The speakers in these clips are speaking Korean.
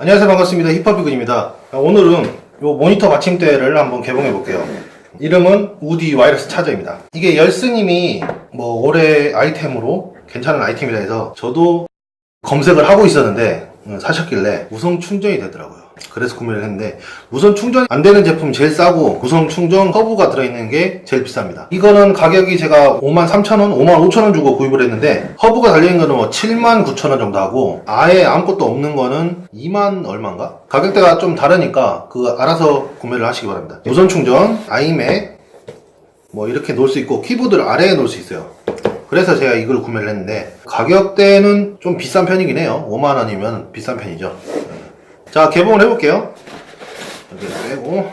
안녕하세요. 반갑습니다. 힙합비근입니다. 오늘은 요 모니터 받침대를 한번 개봉해 볼게요. 이름은 우디 와이러스 차저입니다. 이게 열스님이 뭐 올해 아이템으로 괜찮은 아이템이라 해서 저도 검색을 하고 있었는데 음, 사셨길래 무선 충전이 되더라고요 그래서 구매를 했는데 무선 충전이 안 되는 제품 제일 싸고 무선 충전 허브가 들어있는 게 제일 비쌉니다. 이거는 가격이 제가 53,000원, 55,000원 주고 구입을 했는데 허브가 달려있는 거는 뭐 79,000원 정도 하고 아예 아무것도 없는 거는 2만 얼마인가? 가격대가 좀 다르니까 그 알아서 구매를 하시기 바랍니다. 무선 충전, 아이맥 뭐 이렇게 놓을 수 있고 키보드를 아래에 놓을 수 있어요. 그래서 제가 이걸 구매를 했는데 가격대는 좀 비싼 편이긴 해요. 5만원이면 비싼 편이죠 자 개봉을 해볼게요. 여기 빼고.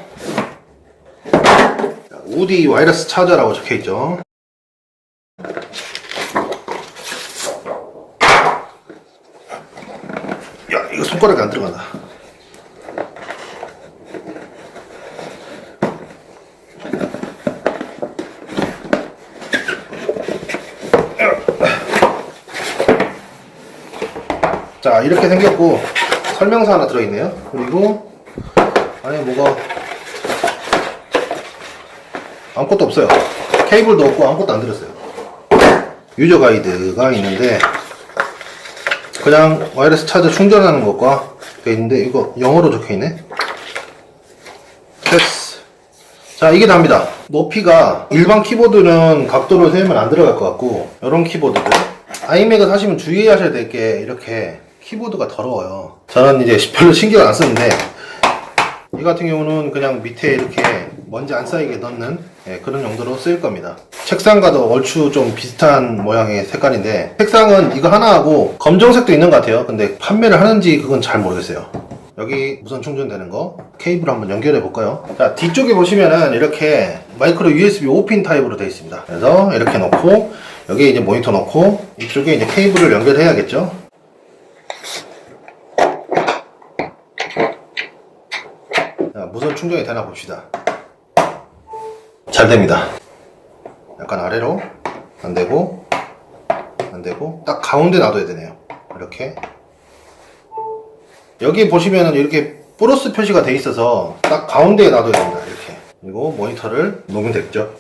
자, 우디 와이러스 차저라고 적혀있죠. 야 이거 손가락이 안 들어간다 자 이렇게 생겼고 설명서 하나 들어있네요. 그리고 안에 뭐가 아무것도 없어요. 케이블도 없고 아무것도 안 들었어요. 유저 가이드가 있는데 그냥 와이러스 차저 충전하는 것과 돼 있는데 이거 영어로 적혀 있네. 패스 자 이게 답니다. 높이가 일반 키보드는 각도를 세우면 안 들어갈 것 같고 이런 키보드들. 아이맥을 사시면 주의하셔야 될 게 이렇게 키보드가 더러워요 저는 이제 별로 신경 안 쓰는데 이 같은 경우는 그냥 밑에 이렇게 먼지 안 쌓이게 넣는 예, 그런 용도로 쓰일 겁니다. 책상과도 얼추 좀 비슷한 모양의 색깔인데 색상은 이거 하나하고 검정색도 있는 것 같아요. 근데 판매를 하는지 그건 잘 모르겠어요. 여기 무선 충전되는 거 케이블 한번 연결해 볼까요? 자 뒤쪽에 보시면은 이렇게 마이크로 USB 5핀 타입으로 되어 있습니다. 그래서 이렇게 놓고 여기에 이제 모니터 놓고 이쪽에 이제 케이블을 연결해야겠죠? 자, 무선 충전이 되나 봅시다. 잘 됩니다. 약간 아래로 안 되고 안 되고 딱 가운데 놔둬야 되네요. 이렇게 여기 보시면은 이렇게 플러스 표시가 돼 있어서 딱 가운데에 놔둬야 됩니다. 이렇게 그리고 모니터를 놓으면 되겠죠.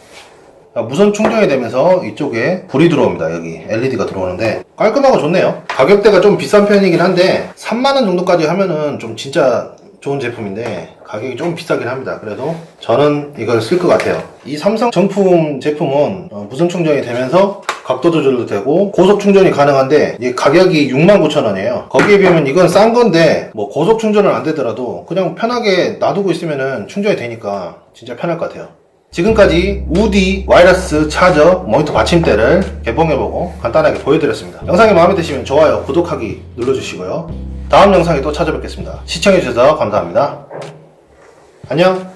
자, 무선 충전이 되면서 이쪽에 불이 들어옵니다. 여기 LED가 들어오는데 깔끔하고 좋네요. 가격대가 좀 비싼 편이긴 한데 3만원 정도까지 하면은 좀 진짜 좋은 제품인데 가격이 좀 비싸긴 합니다. 그래도 저는 이걸 쓸 것 같아요. 이 삼성 정품 제품은 어, 무선 충전이 되면서 각도 조절도 되고 고속 충전이 가능한데 이 가격이 69,000원이에요. 거기에 비하면 이건 싼 건데 뭐 고속 충전은 안 되더라도 그냥 편하게 놔두고 있으면은 충전이 되니까 진짜 편할 것 같아요. 지금까지 우디 와이러스 차저 모니터 받침대를 개봉해보고 간단하게 보여드렸습니다. 영상이 마음에 드시면 좋아요, 구독하기 눌러주시고요. 다음 영상에 또 찾아뵙겠습니다. 시청해주셔서 감사합니다. 안녕!